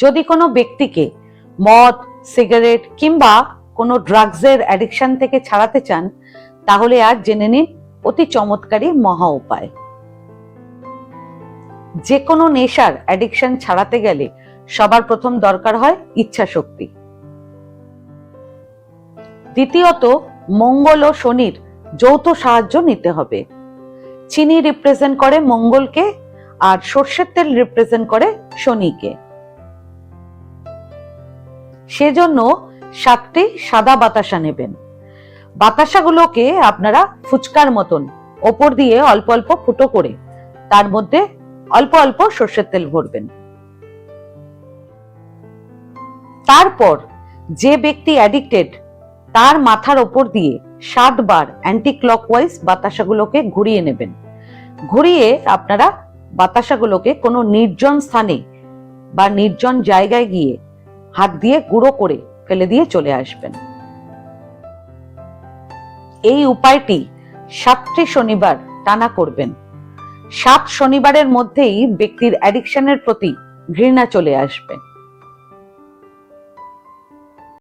যদি কোনো ব্যক্তিকে মদ, সিগারেট কিংবা কোনো ড্রাগসের অ্যাডিকশন থেকে ছাড়াতে চান, তাহলে আজ জেনে নিন অতি চমৎকারী মহা উপায়। যে কোনো নেশার অ্যাডিকশন ছাড়াতে গেলে সবার প্রথম দরকার হয় ইচ্ছা শক্তি। দ্বিতীয়ত, মঙ্গল ও শনির যৌথ সাহায্য নিতে হবে। চিনি রিপ্রেজেন্ট করে মঙ্গলকে আর সর্ষের তেল রিপ্রেজেন্ট করে শনিকে। সেজন্য সাতটি সাদা বাতাসা নেবেন। বাতাসাগুলোকে আপনারা ফুচকার মতন ওপর দিয়ে অল্প অল্প ফুটো করে তার মধ্যে অল্প অল্প সর্ষের তেল ভরবেন। তারপর যে ব্যক্তি অ্যাডিক্টেড তার মাথার ওপর দিয়ে সাতবার অ্যান্টি ক্লকওয়াইজ বাতাসাগুলোকে ঘুরিয়ে নেবেন। ঘুরিয়ে আপনারা বাতাসাগুলোকে কোনো নির্জন স্থানে বা নির্জন জায়গায় গিয়ে হাত দিয়ে গুঁড়ো করে ফেলে দিয়ে চলে আসবেন। এই উপায়টি সাতটি শনিবার টানা করবেন। সাত শনিবারের মধ্যেই ব্যক্তির অ্যাডিকশনের প্রতি ঘৃণা চলে আসবে।